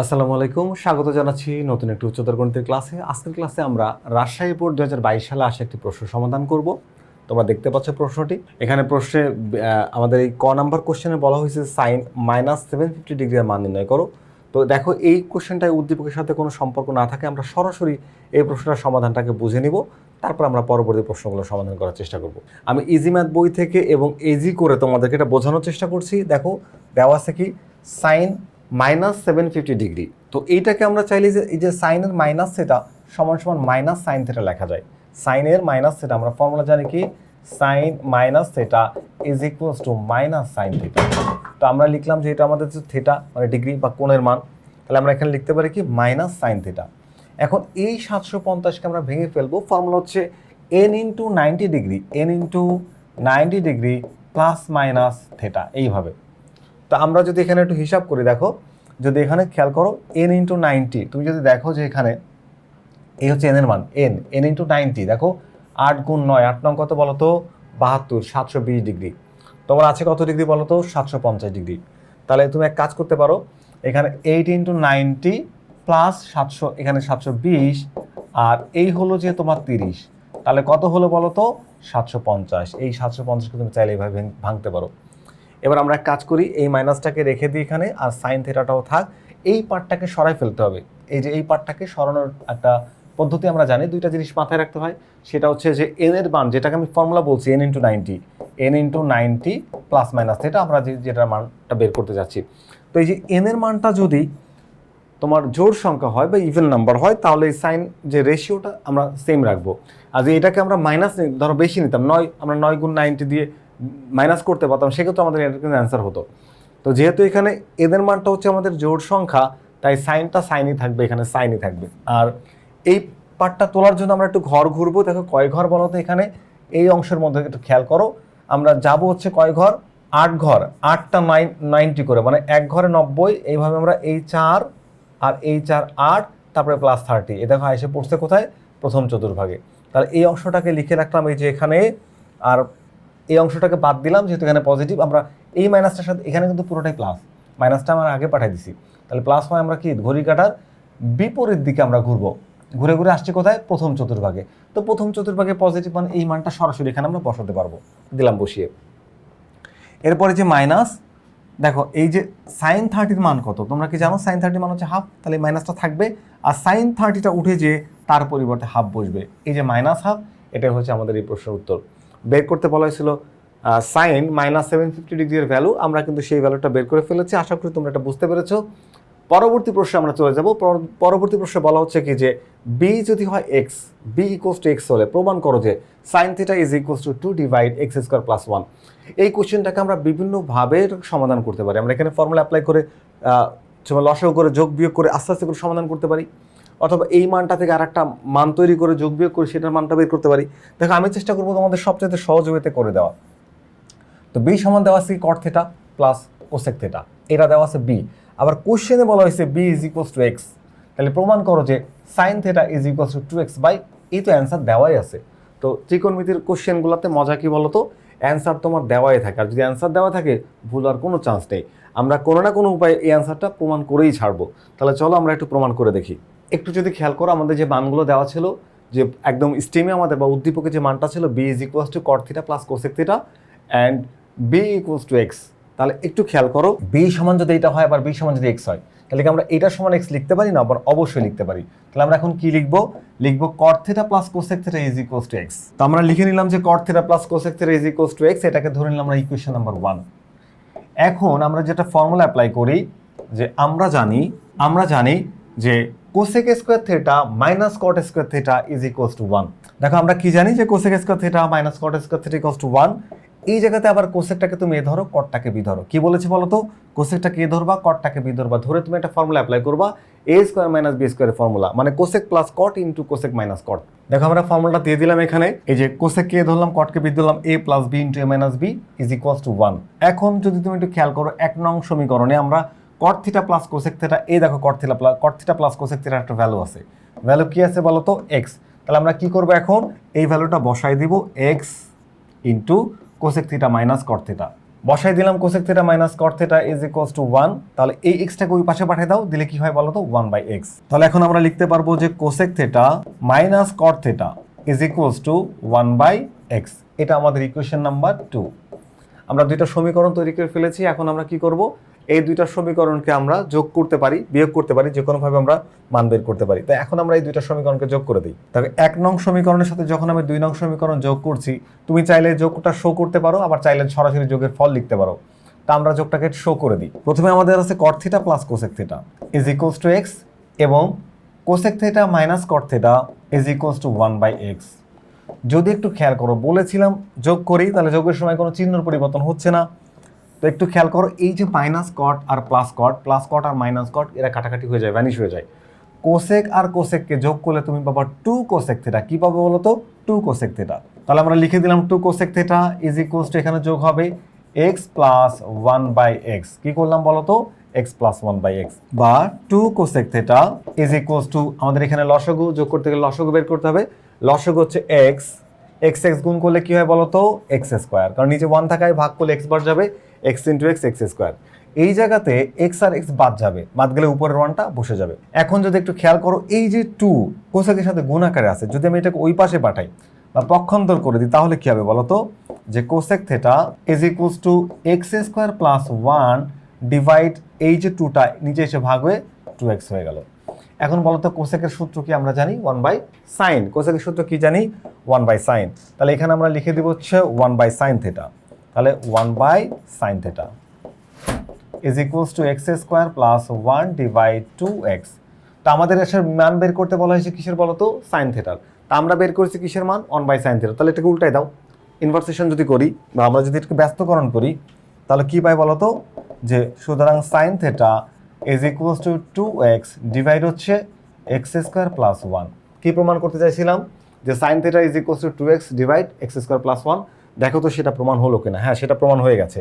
আসসালামু আলাইকুম। স্বাগত জানাচ্ছি নতুন একটি উচ্চতর গণিতের ক্লাসে। আজকের ক্লাসে আমরা রাজশাহী বোর্ড দু হাজার বাইশ সালে আসা একটি প্রশ্ন সমাধান করব। তোমরা দেখতে পাচ্ছ প্রশ্নটি। এখানে প্রশ্নে আমাদের এই ক নাম্বার কোশ্চেনে বলা হয়েছে সাইন মাইনাস সেভেন ফিফটি ডিগ্রির মান নির্ণয় করো। তো দেখো, এই কোশ্চেনটাই উদ্দীপকের সাথে কোনো সম্পর্ক না থাকে, আমরা সরাসরি এই প্রশ্নটার সমাধানটাকে বুঝে নিব। তারপর আমরা পরবর্তী প্রশ্নগুলো সমাধান করার চেষ্টা করব। আমি ইজি ম্যাথ বই থেকে এবং এজি করে তোমাদেরকে এটা বোঝানোর চেষ্টা করছি। দেখো, দেওয়া আছে কি? Sine minus seven fifty degree. তো এইটাকে আমরা চাইলে যে, এই যে সাইনের মাইনাস সেটা সমান সমান মাইনাস সাইন থেটা লেখা যায়। সাইনের মাইনাস সেটা আমরা ফর্মুলা জানি কি? Sine minus theta is equals to minus sine theta তো আমরা লিখলাম যে এটা আমাদের যে থেটা মানে ডিগ্রি বা কোণের মান। তাহলে আমরা এখানে লিখতে পারি কি? মাইনাস সাইন থিটা এখন এই সাতশো পঞ্চাশকে আমরা ভেঙে ফেলব। ফর্মুলা হচ্ছে n into ninety degree n into ninety degree plus minus theta এইভাবে। তো আমরা যদি এখানে একটু হিসাব করি, দেখো, যদি এখানে খেয়াল করো এন ইন্টু নাইনটি তুমি যদি দেখো যে এখানে এই হচ্ছে এনের মান এন এন ইন্টু নাইনটি দেখো, আট গুণ নয়, আট নং কত বলো তো বাহাত্তর, সাতশো বিশ ডিগ্রি। তোমার আছে কত ডিগ্রি বলো তো সাতশো পঞ্চাশ ডিগ্রি। তাহলে তুমি এক কাজ করতে পারো, এখানে এইট ইন্টু নাইনটি প্লাস সাতশো, এখানে সাতশো বিশ, আর এই হলো যে তোমার তিরিশ। তাহলে কত হলো বলো তো সাতশো পঞ্চাশ। এই সাতশো পঞ্চাশকে তুমি চাইলে এইভাবে ভাঙতে পারো। এবার আমরা কাজ করি, এই মাইনাসটাকে রেখে দিই এখানে আর সাইন থেটাটাও থাক। এই পার্টটাকে সরাই ফেলতে হবে। এই যে এই পার্টটাকে সরানোর একটা পদ্ধতি আমরা জানি, দুইটা জিনিস মাথায় রাখতে হয়। সেটা হচ্ছে যে এন এর মান, যেটাকে আমি ফর্মুলা বলছি n into ninety n into ninety plus minus theta আমরা যে যেটার মানটা বের করতে যাচ্ছি। তো এই যে এন এর মানটা যদি তোমার জোর সংখ্যা হয় বা ইভেন নাম্বার হয়, তাহলে এই সাইন যে রেশিওটা আমরা সেম রাখব। আর যে এটাকে আমরা মাইনাস ধরো বেশি নিতাম, নয়, আমরা নয় গুণ নাইনটি দিয়ে মাইনাস করতে পারতাম, সেক্ষেত্রে আমাদের এটা কিন্তু অ্যান্সার হতো। তো যেহেতু এখানে এদের মানটা হচ্ছে আমাদের জোর সংখ্যা, তাই সাইনটা সাইনই থাকবে, এখানে সাইনই থাকবে। আর এই পার্টটা তোলার জন্য আমরা একটু ঘর ঘুরবো। দেখো কয় ঘর বলো তো এখানে? এই অংশের মধ্যে একটু খেয়াল করো। আমরা যাব হচ্ছে কয় ঘর? আট ঘর। আটটা নাইন নাইনটি করে মানে এক ঘরে নব্বই, এইভাবে আমরা এই চার আর এই চার আট, তারপরে প্লাস থার্টি এ দেখো, এসে পড়ছে কোথায়? প্রথম চতুর্ভাগে। তাহলে এই অংশটাকে লিখে রাখলাম এই যে এখানে। আর এই অংশটাকে বাদ দিলাম, যেহেতু এখানে পজিটিভ আমরা এই মাইনাসটার সাথে, এখানে কিন্তু পুরোটাই প্লাস মাইনাসটা আমরা আগে পাঠিয়ে দিছি। তাহলে প্লাস হয় আমরা কি? ঘড়ি কাটার বিপরীত দিকে আমরা ঘুরবো। ঘুরে ঘুরে আসছে কোথায়? প্রথম চতুর্ভাগে। তো প্রথম চতুর্ভাগে পজিটিভ মানে এই মানটা সরাসরি এখানে আমরা বসাতে পারব। দিলাম বসিয়ে। এরপরে যে মাইনাস দেখো, এই যে সাইন থার্টির মান কত? তোমরা কি জানো? সাইন থার্টির মান হচ্ছে হাফ তাহলে মাইনাসটা থাকবে। আর সাইন থার্টিটা উঠে যে তার পরিবর্তে হাফ বসবে। এই যে মাইনাস হাফ এটাই হচ্ছে আমাদের এই প্রশ্নের উত্তর। বের করতে বলা হয়েছিল সাইন মাইনাস সেভেন ফিফটি ডিগ্রির ভ্যালু আমরা কিন্তু সেই ভ্যালুটা বের করে ফেলেছি। আশা করি তোমরা এটা বুঝতে পেরেছ। পরবর্তী প্রশ্নে আমরা চলে যাব। পরবর্তী প্রশ্নে বলা হচ্ছে কি যে বি যদি হয় X B equals to X হলে প্রমাণ করো যে sine theta is equals to two divide X square plus one এই কোশ্চেনটাকে আমরা বিভিন্নভাবে সমাধান করতে পারি। আমরা এখানে ফর্মুলা অ্যাপ্লাই করে লসাও করে, যোগ বিয়োগ করে আস্তে আস্তে করে সমাধান করতে পারি। অথবা এই মানটা থেকে আর একটা মান তৈরি করে যোগ বিয়োগ করে সেটার মানটা বের করতে পারি। দেখো, আমি চেষ্টা করব তোমাদের সবচেয়ে সহজ করে দেওয়া। তো বি সমান দেওয়া আছে cot theta plus cosec theta এটা দেওয়া আছে বি আবার কোশ্চেনে বলা হয়েছে B is equals to X তাহলে প্রমাণ করো যে sine theta is equals to two X by এই তো অ্যান্সার দেওয়াই আছে। তো ত্রিকোণমিতির কোশ্চেনগুলোতে মজা কি বলো তো অ্যান্সার তোমার দেওয়াই থাকে। আর যদি অ্যান্সার দেওয়া থাকে, ভুল আর কোনো চান্স নেই। আমরা কোনো না কোনো উপায়ে এই অ্যান্সারটা প্রমাণ করেই ছাড়বো। তাহলে চলো আমরা একটু প্রমাণ করে দেখি। একটু যদি খেয়াল করো, আমাদের যে মানগুলো দেওয়া ছিল, যে একদম স্টিমে আমাদের বা উদ্দীপকে যে মানটা ছিল B is equals to cot theta plus cosec theta and B equals to X তাহলে একটু খেয়াল করো বি সমান যদি এটা হয়, আবার বি সমান যদি এক্স হয়। তাহলে কি আমরা এটা সমান এক্স লিখতে পারি না, আবার অবশ্যই লিখতে পারি? তাহলে আমরা এখন কি লিখব? লিখব cot plus cosec theta is equals to X তো আমরা লিখে নিলাম যে cot plus cosec theta is equals to X এটাকে ধরে নিলাম আমরা ইকুয়েশন নাম্বার ওয়ান এখন আমরা যেটা ফর্মুলা অ্যাপ্লাই করি, যে আমরা জানি আমরা জানি যে cosec square theta minus cot square theta is equals to one দেখো, আমরা কি জানি যে cosec square theta minus cot square theta equals to one এই জায়গাতে আবার কোসেকটাকে তুমি এ ধরো কটটাকে বি ধরো। কি বলেছি বলো তো কোসেকটাকে এ ধরবা কটটাকে বি ধরবা। ধরে তুমি একটা ফর্মুলা অ্যাপ্লাই করবা এ স্কোয়ার মাইনাস বি স্কোয়ারের ফর্মুলা মানে cosec plus cot into cosec minus cot দেখো, আমরা ফর্মুলাটা দিয়ে দিলাম এখানে, এই যে কোসেককে এ ধরলাম কটকে বি ধরলাম A plus B into A minus B is equals to one এখন যদি তুমি একটু খেয়াল করো, এক নং সমীকরণে আমরা cot theta plus cosec theta এই দেখো cot theta plus cot theta plus cosec থিটার একটা ভ্যালু আছে। ভ্যালু কি আছে বলো তো এক্স তাহলে আমরা কি করব এখন? এই ভ্যালুটা বসাই দিব X into cosec theta minus cot theta বসাই দিলাম cosec theta minus cot theta is equals to one তাহলে এই এক্সটাকে ওই পাশে পাঠিয়ে দাও, দিলে কি হয় বলো তো ওয়ান বাই এক্স তাহলে এখন আমরা লিখতে পারব যে cosec theta minus cot theta is equals to one by X এটা আমাদের ইকুয়েশন নাম্বার টু আমরা দুইটা সমীকরণ তৈরি করে ফেলেছি, এখন আমরা কি করব? এই দুইটা সমীকরণকে আমরা যোগ করতে পারি, বিয়োগ করতে পারি, যে কোনোভাবে আমরা মান বের করতে পারি। তো এখন আমরা এই দুইটা সমীকরণকে যোগ করে দিই। তবে এক নং সমীকরণের সাথে যখন আমি দুই নং সমীকরণ যোগ করছি, তুমি চাইলে যোগটা শো করতে পারো, আবার চাইলে সরাসরি যোগের ফল লিখতে পারো। তা আমরা যোগটাকে শো করে দিই। প্রথমে আমাদের আছে cot theta plus cosec theta is equals to X এবং cosec theta minus cot theta is equals to one by X যদি একটু খেয়াল করো, বলেছিলাম যোগ করি, তাহলে যোগের সময় কোনো চিহ্নর পরিবর্তন হচ্ছে না। তো একটু খেয়াল করো, এই যে মাইনাস কট আর প্লাস কট প্লাস কট আর মাইনাস কট এরা কাটাকাটি হয়ে যায় ভ্যানিশ হয়ে যায়। কোসেক আর কোসেককে যোগ করলে তুমি পাবা টু কোসেক থেটা কী পাবে বলো তো? টু কোসেক থেটা তাহলে আমরা লিখে দিলাম two cosec theta is equals to এখানে যোগ হবে X plus one by X কী করলাম বলো তো? X plus one by X বা two cosec theta is equals to আমাদের এখানে লসগু যোগ করতে গেলে লসগু বের করতে হবে। লসগু হচ্ছে এক্স এক্স এক্স গুণ করলে কী হয় বলো তো? এক্স স্কোয়ার কারণ নিচে ওয়ান থাকায় ভাগ করলে এক্স বার যাবে। X into X X square এই জায়গাতে এক্স আর এক্স বাদ যাবে। বাদ গেলে উপরের ওয়ানটা বসে যাবে। এখন যদি একটু খেয়াল করো, এই যে টু কোসাকের সাথে গুণ আকারে আছে, যদি আমি এটাকে ওই পাশে পাঠাই বা পক্ষান্তর করে দিই, তাহলে কি হবে বলো তো? যে cosec theta is equals to X square plus one divide এই যে টুটা নিচে এসে ভাগ হয়ে টু এক্স হয়ে গেল। এখন বলো তো কোসেকের সূত্র কি আমরা জানি? ওয়ান বাই সাইন কোসেকের সূত্র কি জানি? ওয়ান বাই সাইন তাহলে এখানে আমরা লিখে দিব হচ্ছে ওয়ান বাই সাইন থেটা তাহলে one by sine theta is equals to X square plus one divide two X তা আমাদের এসে মান বের করতে বলা হয়েছে কিসের বলো তো সাইন থেটার তা আমরা বের করেছি কিসের মান? ওয়ান বাই সাইন থেটা তাহলে এটাকে উল্টাই দাও। ইনভার্সেশন যদি করি বা আমরা যদি এটাকে ব্যস্তকরণ করি, তাহলে কী পাই বলো তো যে সুতরাং sine theta is equals to two X divide হচ্ছে এক্স স্কোয়ার প্লাস ওয়ান কী প্রমাণ করতে চাইছিলাম? যে sine theta is equals to two X divide X square plus one দেখো তো সেটা প্রমাণ হলো কিনা। হ্যাঁ সেটা প্রমাণ হয়ে গেছে।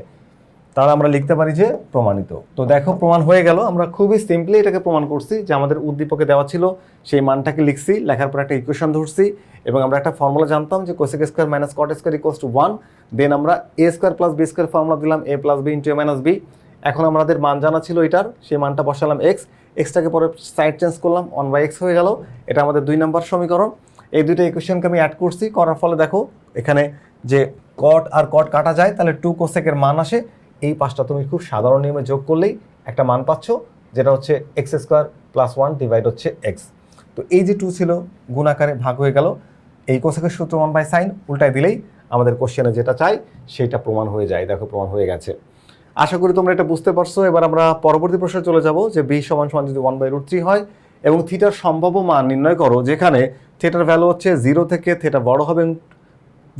তাহলে আমরা লিখতে পারি যে প্রমাণিত। তো দেখো, প্রমাণ হয়ে গেল। আমরা খুবই সিম্পলি এটাকে প্রমাণ করছি যে আমাদের উদ্দীপকে দেওয়া ছিল। সেই মানটাকে লিখছি, লেখার পর একটা ইকুয়েশন ধরছি এবং আমরা একটা ফর্মুলা জানতাম যে cosec square minus cot square equals to one then আমরা A square plus B square formula দিলাম A plus B into A minus B এখন আমাদের মান জানা ছিল এটার, সেই মানটা বসালাম এক্স এক্সটাকে পরে সাইড চেঞ্জ করলাম ওয়ান বাই এক্স হয়ে গেল। এটা আমাদের দুই নম্বর সমীকরণ। এই দুইটা ইকুয়েশনকে আমি অ্যাড করছি, করার ফলে দেখো, এখানে যে কট আর কট কাটা যায়, তাহলে টু কোসেকের মান আসে। এই পাঁচটা তুমি খুব সাধারণ নিয়মে যোগ করলেই একটা মান পাচ্ছ, যেটা হচ্ছে X square plus one divide হচ্ছে এক্স তো এই যে টু ছিল, গুণ আকারে ভাগ হয়ে গেল। এই কোসেকের সূত্র ওয়ান বাই সাইন উল্টায় দিলেই আমাদের কোশ্চেনে যেটা চাই, সেটা প্রমাণ হয়ে যায়। দেখো, প্রমাণ হয়ে গেছে। আশা করি তোমরা এটা বুঝতে পারছ। এবার আমরা পরবর্তী প্রশ্নে চলে যাব, যে বি সমান সমান যদি ওয়ান বাই রুট থ্রি হয় এবং থিটার সম্ভাব্য মান নির্ণয় করো, যেখানে থিটার ভ্যালু হচ্ছে জিরো থেকে থিটা বড় হবে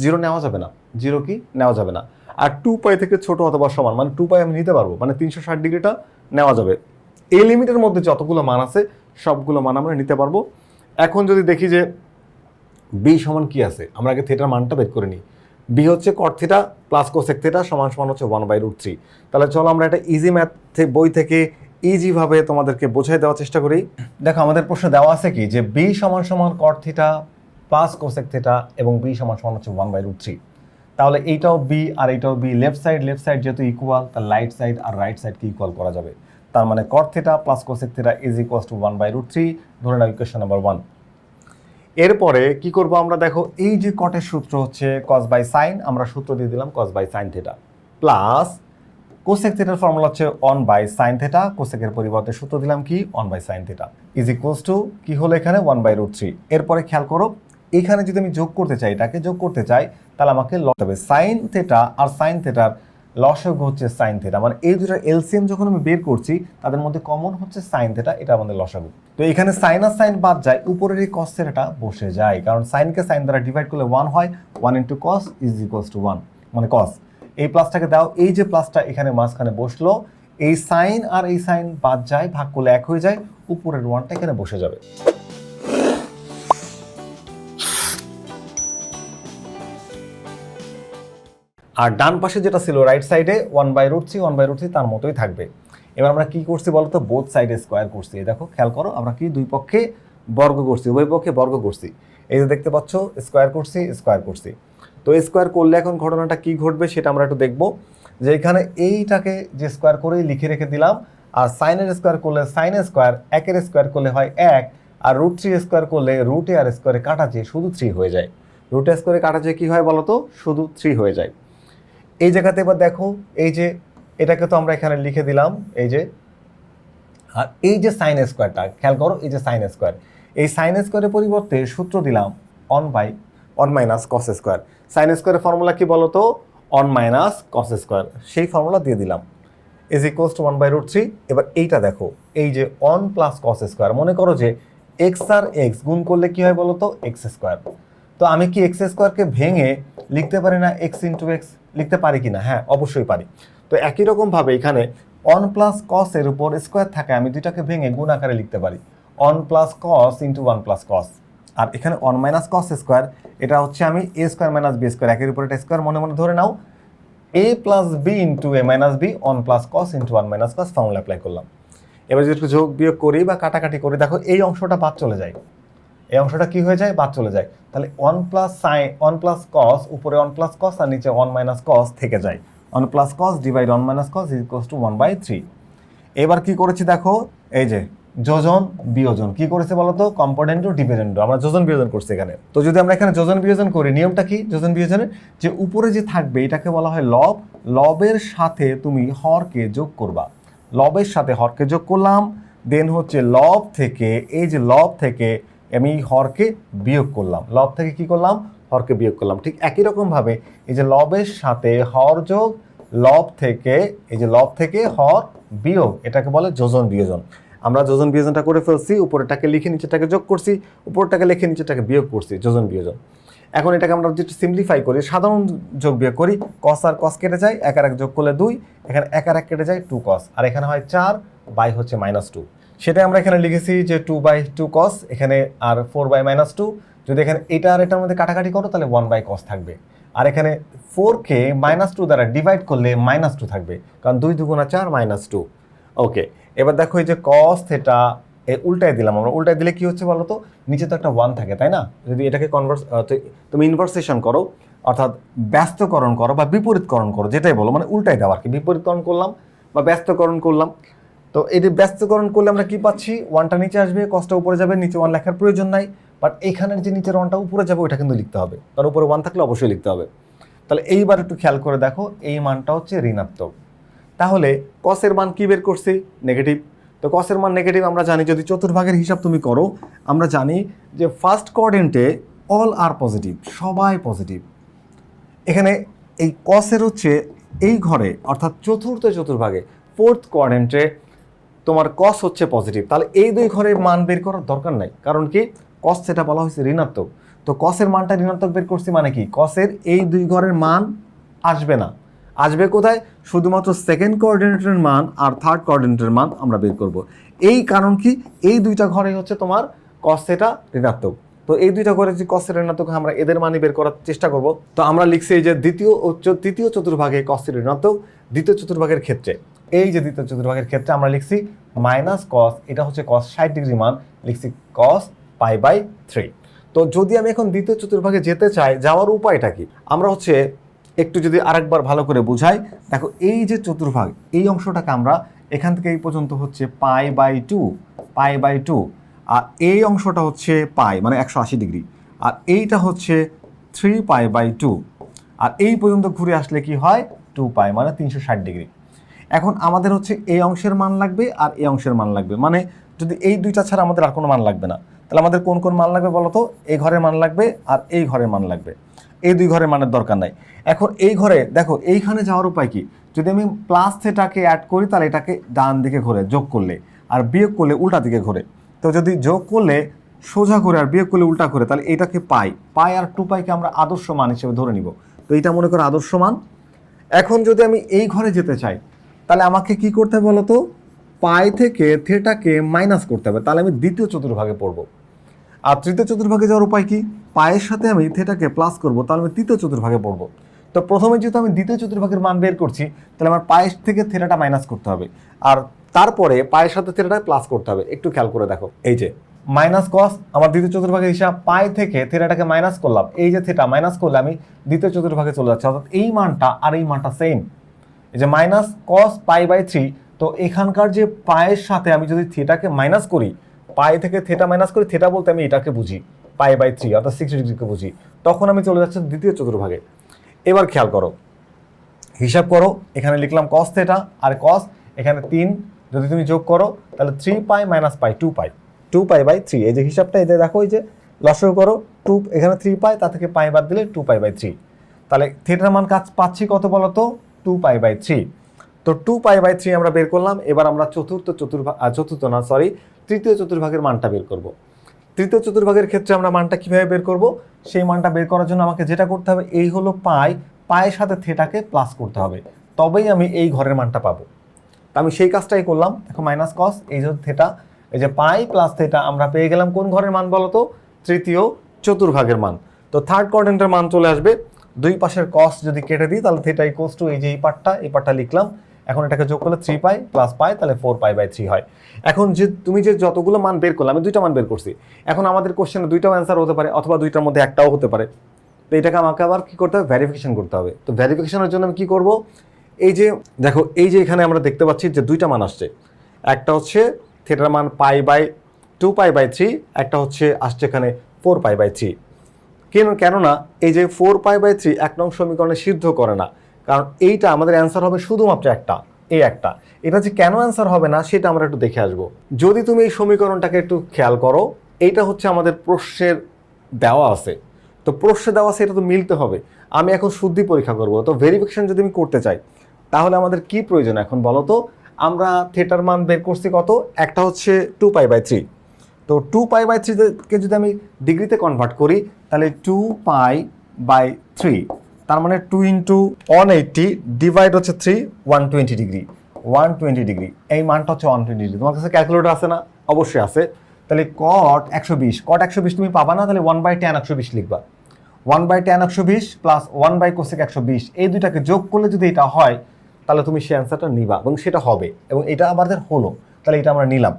জিরো নেওয়া যাবে না। জিরো কি? নেওয়া যাবে না। আর টু পাই থেকে ছোট অথবা সমান মানে টু পাই আমি নিতে পারব মানে তিনশো ষাট ডিগ্রিটা নেওয়া যাবে। এই লিমিটের মধ্যে যতগুলো মান আছে, সবগুলো মান আমরা নিতে পারব। এখন যদি দেখি যে বি সমান কি আছে, আমরা আগে থিটার মানটা বের করে নিই। বি হচ্ছে cot theta plus cosec theta সমান সমান হচ্ছে ওয়ান বাই রুট থ্রি তাহলে চলো আমরা একটা ইজি ম্যাথ বই থেকে ইজিভাবে তোমাদেরকে বোঝাই দেওয়ার চেষ্টা করি। দেখো, আমাদের প্রশ্ন দেওয়া আছে কি? যে বি সমান সমান cot theta plus cosec theta এবং বি সমান সমান হচ্ছে ওয়ান বাই রুট থ্রি তাহলে এইটাও বি আর এইটাও B left side left side যেহেতু ইকুয়াল তার রাইট সাইড আর রাইট সাইডকে ইকুয়াল করা যাবে। তার মানে cot theta plus cosec theta is equals to one by root three ধরে নাও ইকুয়েশন নাম্বার ওয়ান এরপরে কি করব আমরা? দেখো এই যে কটের সূত্র হচ্ছে কস বাই সাইন আমরা সূত্র দিয়ে দিলাম cos by sine theta plus cosec থেটার formula হচ্ছে অন বাই সাইন থেটা কোসেকের পরিবর্তে সূত্র দিলাম কি? One by sine theta is equals to কি হলো এখানে? ওয়ান বাই রুট থ্রি এরপরে খেয়াল করো এখানে যদি আমি যোগ করতে চাই, এটাকে যোগ করতে চাই, তাহলে আমাকে লস হবে। সাইন থেটা আর সাইন থেটার লসক হচ্ছে সাইন থেটা মানে এই দুটার এলসিএম যখন আমি বের করছি, তাদের মধ্যে কমন হচ্ছে সাইন থেটা এটা আমাদের লসাগু তো এখানে সাইন আর সাইন বাদ যায়, উপরের এই কস থেটাটা বসে যায়। কারণ সাইনকে সাইন দ্বারা ডিভাইড করলে ওয়ান হয় one into cos is equals to one মানে কস এই প্লাসটাকে দাও, এই যে প্লাসটা এখানে মাঝখানে বসল, এই সাইন আর এই সাইন বাদ যায়, ভাগ করলে এক হয়ে যায়, উপরের ওয়ানটা এখানে বসে যাবে। আর ডান পাশে যেটা ছিল রাইট সাইডে one by root three one by root three তার মতোই থাকবে। এবার আমরা কি করছি বলো তো বোথ সাইডে স্কোয়ার করছি। দেখো, খেয়াল করো, আমরা কি দুই পক্ষে বর্গ করছি, উভয় পক্ষে বর্গ করছি। এই যে দেখতে পাচ্ছ স্কোয়ার করছি স্কোয়ার করছি। তো স্কোয়ার করলে এখন ঘটনাটা কি ঘটবে সেটা আমরা একটু দেখব। যে এখানে এইটাকে যে স্কোয়ার করেই লিখে রেখে দিলাম, আর সাইনের স্কোয়ার করলে সাইনের স্কোয়ার একের স্কোয়ার করলে হয় এক, আর রুট থ্রি স্কোয়ার করলে রুটে আর স্কোয়ারে কাটা যে শুধু থ্রি হয়ে যায়। রুটে স্কোয়ারে কাটা যে কী হয় বলো তো শুধু থ্রি হয়ে যায়। এই জায়গাতে এবার দেখো, এই যে এটাকে তো আমরা এখানে লিখে দিলাম, এই যে, আর এই যে সাইন স্কোয়ারটা খেয়াল করো, এই যে সাইন স্কোয়ার এই সাইন স্কোয়ারের পরিবর্তে সূত্র দিলাম one by one minus cos square sine স্কোয়ারের ফর্মুলা কি বলো তো অন মাইনাস কস স্কোয়ার সেই ফর্মুলা দিয়ে দিলাম। Is equals to one by root three এবার এইটা দেখো, এই যে অন প্লাস কস স্কোয়ার মনে করো যে এক্স আর এক্স গুণ করলে কি হয় বলো তো এক্স স্কোয়ার তো আমি কি এক্স স্কোয়ারকে ভেঙে লিখতে পারি না এক্স ইন্টু এক্স লিখতে পারি কি না হ্যাঁ অবশ্যই পারি। তো একই রকমভাবে এখানে অন প্লাস কস এর উপর স্কোয়ার থাকে আমি দুইটাকে ভেঙে গুণ আকারে লিখতে পারি। One plus cos into one plus cos আর এখানে অন মাইনাস কস স্কোয়ার এটা হচ্ছে আমি A square minus B square একের উপর একটা স্কোয়ার মনে মনে ধরে নাও। A plus B into A minus B one plus cos into one minus cos formula apply করলাম। এবার যদি একটু যোগ বিয়োগ করি বা কাটাকাটি করি, দেখো এই অংশটা বাদ চলে যায়। এই অংশটা কি হয়ে যায়? বাদ চলে যায়। তাহলে one plus sine one plus cos উপরে ওয়ান প্লাস কস আর নিচে ওয়ান মাইনাস কস থেকে যায়। One plus cos divide one minus cos is to one by three এবার কি করেছি দেখো? এই যে, যোজন, বিয়োজন। কি করেছে বলতো কম্পোনেন্টো ডিপেন্ডেন্টো আমরা যোজন, বিয়োজন করছি এখানে। তো যদি আমরা এখানে যোজন, বিয়োজন করি, নিয়মটা কি? যোজন, বিয়োজনের যে উপরে যে থাকবে, এটাকে বলা হয় লব লবের সাথে তুমি হরকে যোগ করবা। লবের সাথে হরকে যোগ করলাম। দেন হচ্ছে লব থেকে, এই যে লব থেকে আমি হরকে বিয়োগ করলাম। লব থেকে কি করলাম? হরকে বিয়োগ করলাম। ঠিক একই রকমভাবে এই যে লবের সাথে হর যোগ, লব থেকে, এই যে লব থেকে হর বিয়োগ, এটাকে বলে যোজন বিয়োজন। আমরা যোজন বিয়োজনটা করে ফেলছি, উপরেরটাকে লিখে নিচেটাকে যোগ করছি উপরটাকে লিখে নিচেটাকে বিয়োগ করছি, যোজন বিয়োজন। এখন এটাকে আমরা যদি সিম্পলিফাই করি, সাধারণ যোগ বিয়োগ করি কস আর কস কেটে যায়, এক আর এক যোগ করলে দুই, এখানে এক আর এক কেটে যায় টু কস আর এখানে হয় চার, বাই হচ্ছে মাইনাস টু সেটাই আমরা এখানে লিখেছি যে টু বাই টু কস এখানে আর ফোর বাই মাইনাস টু যদি এখানে এটা আর এটার মধ্যে কাটাকাটি করো, তাহলে ওয়ান বাই কস থাকবে। আর এখানে ফোরকে মাইনাস টু দ্বারা ডিভাইড করলে মাইনাস টু থাকবে, কারণ দুই দুগুণা চার মাইনাস টু ওকে এবার দেখো এই যে কস থেটা এ উল্টায় দিলাম আমরা। উল্টায় দিলে কি হচ্ছে বলো তো নিচে তো একটা ওয়ান থাকে, তাই না? যদি এটাকে কনভার্স তুমি ইনভার্সেশন করো, অর্থাৎ ব্যস্তকরণ করো বা বিপরীতকরণ করো, যেটাই বলো মানে উল্টাই দাও আর কি। বিপরীতকরণ করলাম বা ব্যস্তকরণ করলাম। তো এটি ব্যস্তকরণ করলে আমরা কি পাচ্ছি? ওয়ানটা নিচে আসবে কষ্টটা উপরে যাবে, নিচে ওয়ান লেখার প্রয়োজন নাই। বাট এইখানের যে নিচের ওয়ানটা উপরে যাবে, ওইটা কিন্তু লিখতে হবে। কারণ উপরে ওয়ান থাকলে অবশ্যই লিখতে হবে। তাহলে এইবার একটু খেয়াল করে দেখো, এই মানটা হচ্ছে ঋণাত্মক। তাহলে কসের মান কি বের করছি? নেগেটিভ তো কসের মান নেগেটিভ আমরা জানি যদি চতুর্ভাগের হিসাব তুমি করো, আমরা জানি যে ফার্স্ট কোয়ার্ডেন্টে অল আর পজিটিভ সবাই পজিটিভ এখানে এই কসের হচ্ছে এই ঘরে, অর্থাৎ চতুর্থ চতুর্ভাগে ফোর্থ কোয়ার্ডেন্টে তোমার কস হচ্ছে পজিটিভ তাহলে এই দুই ঘরের মান বের করার দরকার নাই। কারণ কি? কস সেটা বলা হয়েছে ঋণাত্মক। তো কসের মানটা ঋণাত্মক বের করছি মানে কি? কসের এই দুই ঘরের মান আসবে না। আসবে কোথায়? শুধুমাত্র সেকেন্ড কোঅর্ডিনেটরের মান আর থার্ড কোঅর্ডিনেটরের মান আমরা বের করব। এই কারণ কি? এই দুইটা ঘরে হচ্ছে তোমার কস সেটা ঋণাত্মক। তো এই দুইটা ঘরে যে কসের ঋণাত্মক আমরা এদের মানই বের করার চেষ্টা করব। তো আমরা লিখছি এই যে দ্বিতীয় ও তৃতীয় চতুর্ভাগে কসের ঋণাত্মক, দ্বিতীয় চতুর্ভাগের ক্ষেত্রে। এই যে দ্বিতীয় চতুর্ভাগের ক্ষেত্রে আমরা লিখছি মাইনাস কস এটা হচ্ছে কস ষাট ডিগ্রি মান, লিখছি কস পাই বাই থ্রি তো যদি আমি এখন দ্বিতীয় চতুর্ভাগে যেতে চাই, যাওয়ার উপায়টা কি? আমরা হচ্ছে একটু যদি আরেকবার ভালো করে বুঝাই, দেখো এই যে চতুর্ভাগ, এই অংশটাকে আমরা এখান থেকে এই পর্যন্ত হচ্ছে pi by two pi by two আর এই অংশটা হচ্ছে পাই মানে একশো আশি ডিগ্রি, আর এইটা হচ্ছে থ্রি পাই বাই টু আর এই পর্যন্ত ঘুরে আসলে কি হয়? টু পাই মানে তিনশো ষাট ডিগ্রি। এখন আমাদের হচ্ছে এই অংশের মান লাগবে আর এই অংশের মান লাগবে। মানে যদি এই দুইটা ছাড়া আমাদের আর কোনো মান লাগবে না। তাহলে আমাদের কোন কোন মান লাগবে বলো তো এই ঘরের মান লাগবে আর এই ঘরের মান লাগবে। এই দুই ঘরের মানের দরকার নাই। এখন এই ঘরে দেখো, এইখানে যাওয়ার উপায় কি? যদি আমি প্লাস থেটাকে অ্যাড করি, তাহলে এটাকে ডান দিকে ঘোরে, যোগ করলে। আর বিয়োগ করলে উল্টা দিকে ঘোরে। তো যদি যোগ করলে সোজা করে আর বিয়োগ করলে উল্টা করে তাহলে এটাকে পাই। পাই আর টু পাইকে আমরা আদর্শ মান হিসেবে ধরে নিব। তো এটা মনে করো আদর্শ মান। এখন যদি আমি এই ঘরে যেতে চাই তাহলে আমাকে কি করতে হবে বলো তো পাই থেকে থেটাকে মাইনাস করতে হবে। তাহলে আমি দ্বিতীয় চতুর্ভাগে পড়ব। আর তৃতীয় চতুর্ভাগে যাওয়ার উপায় কি? পায়ের সাথে আমি থেটাকে প্লাস করব, তাহলে আমি তৃতীয় চতুর্ভাগে পড়ব। তো প্রথমে যেহেতু আমি দ্বিতীয় চতুর্ভাগের মান বের করছি, তাহলে আমার পায়ের থেকে থেটাটা মাইনাস করতে হবে। আর তারপরে পায়ের সাথে থেটাটা প্লাস করতে হবে। একটু খেয়াল করে দেখো। এই যে মাইনাস কস আমার দ্বিতীয় চতুর্ভাগের হিসাব, পাই থেকে থেটাটাকে মাইনাস করলাম। এই যে থেটা মাইনাস করলে আমি দ্বিতীয় চতুর্ভাগে চলে যাচ্ছে। অর্থাৎ এই মানটা আর এই মানটা সেম এই যে minus cos pi by three তো এখানকার যে পায়ের সাথে আমি যদি থিটাকে মাইনাস করি পাই থেকে থেটা মাইনাস করি থেটা বলতে আমি এটাকে বুঝি পাই বাই থ্রি অর্থাৎ সিক্সটি ডিগ্রিকে বুঝি। তখন আমি চলে যাচ্ছি দ্বিতীয় চতুর্ভাগে। এবার খেয়াল করো, হিসাব করো, এখানে লিখলাম কস থেটা আর কস এখানে তিন, যদি তুমি যোগ করো, তাহলে three pi minus pi two pi two pi by three এই যে হিসাবটা যে দেখো, এই যে লসও করো টু এখানে থ্রি পাই তা থেকে পাই বাদ দিলে টু পাই বাই থ্রি তাহলে থিয়েটার মান কাজ পাচ্ছি কত বলো তো টু পাই বাই থ্রি তো টু পাই বাই থ্রি আমরা বের করলাম, এবার আমরা চতুর্থ চতুর্ভাগ চতুর্থ না সরি তৃতীয় চতুর্ভাগের মানটা বের করব। তৃতীয় চতুর্ভাগের ক্ষেত্রে আমরা মানটা কীভাবে বের করব? সেই মানটা বের করার জন্য আমাকে যেটা করতে হবে, এই হলো পাই পায়ের সাথে থেটাকে প্লাস করতে হবে। তবেই আমি এই ঘরের মানটা পাবো। তা আমি সেই কাজটাই করলাম। দেখো মাইনাস কস এই যে থেটা এই যে পাই প্লাস থেটা আমরা পেয়ে গেলাম কোন ঘরের মান বলো তো তৃতীয় চতুর্ভাগের মান। তো থার্ড কোয়ার্ডেন্টের মান চলে আসবে। দুই পাশের কস যদি কেটে দিই, তাহলে থেটা ইকোস টু এই যে এই পার্টটা এই পার্টটা লিখলাম। এখন এটাকে যোগ করলে থ্রি পাই প্লাস পাই, তাহলে ফোর পাই বাই থ্রি হয়। এখন যে তুমি যে যতগুলো মান বের করলে, আমি দুইটা মান বের করছি। এখন আমাদের কোশ্চেনে দুইটাও অ্যান্সার হতে পারে, অথবা দুইটার মধ্যে একটাও হতে পারে। তো এটাকে আমাকে আবার কী করতে হবে? ভ্যারিফিকেশন করতে হবে। তো ভ্যারিফিকেশনের জন্য আমি কী করব? এই যে, দেখো, এই যে এখানে আমরা দেখতে পাচ্ছি যে দুইটা মান আসছে। একটা হচ্ছে থিয়েটার মান pi by two pi by three একটা হচ্ছে আসছে এখানে ফোর পাই বাই থ্রি কেন, কেননা এই যে ফোর পাই বাই থ্রি এক নং সমীকরণে সিদ্ধ করে না, কারণ এইটা আমাদের অ্যান্সার হবে শুধুমাত্র একটা, এই একটা। এটা যে কেন অ্যান্সার হবে না, সেটা আমরা একটু দেখে আসব। যদি তুমি এই সমীকরণটাকে একটু খেয়াল করো, এইটা হচ্ছে আমাদের প্রশ্নের দেওয়া আছে। তো প্রশ্নে দেওয়া আছে, এটা তো মিলতে হবে। আমি এখন শুদ্ধি পরীক্ষা করব। তো ভেরিফিকেশন যদি আমি করতে চাই, তাহলে আমাদের কি প্রয়োজন এখন বলো তো? আমরা থিয়েটার মান বের করছি কত? একটা হচ্ছে টু পাই বাই থ্রি তো টু পাই বাই থ্রিকে যদি আমি ডিগ্রিতে কনভার্ট করি, তাহলে টু পাই বাই থ্রি তার মানে two into one eighty divide হচ্ছে three one twenty degree one twenty degree এই মানটা হচ্ছে ওয়ান টোয়েন্টি ডিগ্রি তোমার কাছে ক্যালকুলেটর আছে না? অবশ্যই আছে। তাহলে কট একশো বিশ কট একশো বিশ তুমি পাবা না, তাহলে ওয়ান বাই টেন একশো বিশ লিখবা। ওয়ান বাই টেন একশো বিশ প্লাস ওয়ান বাই কোসেক একশো বিশ, এই দুইটাকে যোগ করলে যদি এটা হয়, তাহলে তুমি সেই অ্যান্সারটা নিবা এবং সেটা হবে এবং এটা আমাদের হলো। তাহলে এটা আমরা নিলাম।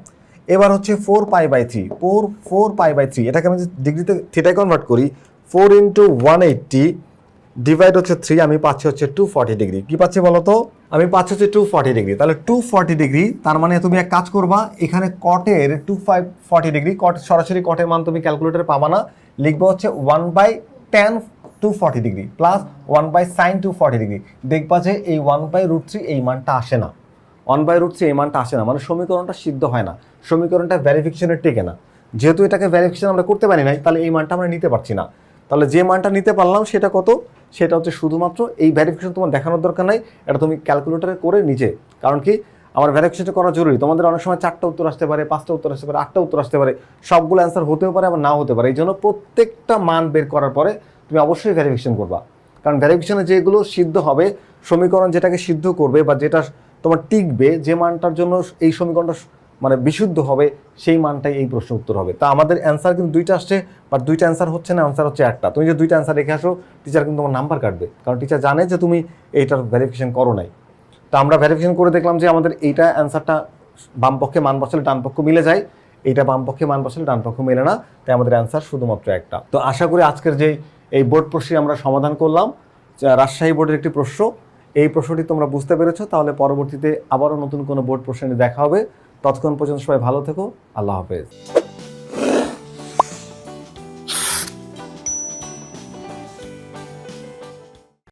এবার হচ্ছে four pi by three four four pi by three এটাকে আমি ডিগ্রিতে থিটায় কনভার্ট করি four into one eighty divide হচ্ছে থ্রি আমি পাচ্ছি হচ্ছে টু ফর্টি ডিগ্রি কী পাচ্ছি বলো তো আমি পাচ্ছি হচ্ছে টু ফর্টি ডিগ্রি তাহলে টু ফর্টি ডিগ্রি তার মানে তুমি এক কাজ করবা, এখানে কটের two five forty degree cot সরাসরি কটের মান তুমি ক্যালকুলেটারে পাবা না, লিখব হচ্ছে one by tan two forty degree plus one by sine two forty degree দেখবা যে এই ওয়ান বাই রুট থ্রি এই মানটা আসে না। ওয়ান বাই রুট এই মানটা আসে না। মানে সমীকরণটা সিদ্ধ হয় না। সমীকরণটা ভ্যারিফিকেশনের টেকে না। যেহেতু এটাকে ভ্যারিফিকেশন আমরা করতে পারি নাই, তাহলে এই মানটা আমরা নিতে পারছি না। তাহলে যে মানটা নিতে পারলাম, সেটা কত? সেটা হচ্ছে শুধুমাত্র এই ভ্যারিফিকেশন তোমার দেখানোর দরকার নাই। এটা তুমি ক্যালকুলেটারে করে নিজে। কারণ কি? আমার ভ্যারিফিকেশনটা করা জরুরি। তোমাদের অনেক সময় চারটা উত্তর আসতে পারে, পাঁচটা উত্তর আসতে পারে, আটটা উত্তর আসতে পারে। সবগুলো অ্যান্সার হতেও পারে, আবার নাও হতে পারে। এই জন্য প্রত্যেকটা মান বের করার পরে তুমি অবশ্যই ভ্যারিফিকেশন করবা। কারণ ভ্যারিফিকেশনে যেগুলো সিদ্ধ হবে, সমীকরণ যেটাকে সিদ্ধ করবে বা যেটা তোমার টিকবে, যে মানটার জন্য এই সমীকরণটা মানে বিশুদ্ধ হবে, সেই মানটাই এই প্রশ্ন উত্তর হবে। তা আমাদের অ্যান্সার কিন্তু দুইটা আসছে বা দুইটা অ্যান্সার হচ্ছে না অ্যান্সার হচ্ছে একটা। তুমি যে দুইটা অ্যান্সার রেখে আসো টিচার কিন্তু তোমার নাম্বার কাটবে। কারণ টিচার জানে যে তুমি এইটার ভ্যারিফিকেশন করো নাই। তা আমরা ভ্যারিফিকেশন করে দেখলাম যে আমাদের এইটা অ্যান্সারটা বাম পক্ষে মান বসালে ডান পক্ষ মিলে যায়, এইটা বাম পক্ষে মান বসালে ডান পক্ষ মেলে না, তাই আমাদের অ্যান্সার শুধুমাত্র একটা। তো আশা করি আজকের যে এই বোর্ড প্রশ্নটি আমরা সমাধান করলাম রাজশাহী বোর্ডের একটি প্রশ্ন। এই প্রশ্নটি তোমরা বুঝতে পেরেছ, তাহলে পরবর্তীতে আবারও নতুন কোনো বোর্ড প্রশ্নে দেখা হবে। ততক্ষণ পর্যন্ত সবাই ভালো থেকো, আল্লাহ হাফেজ।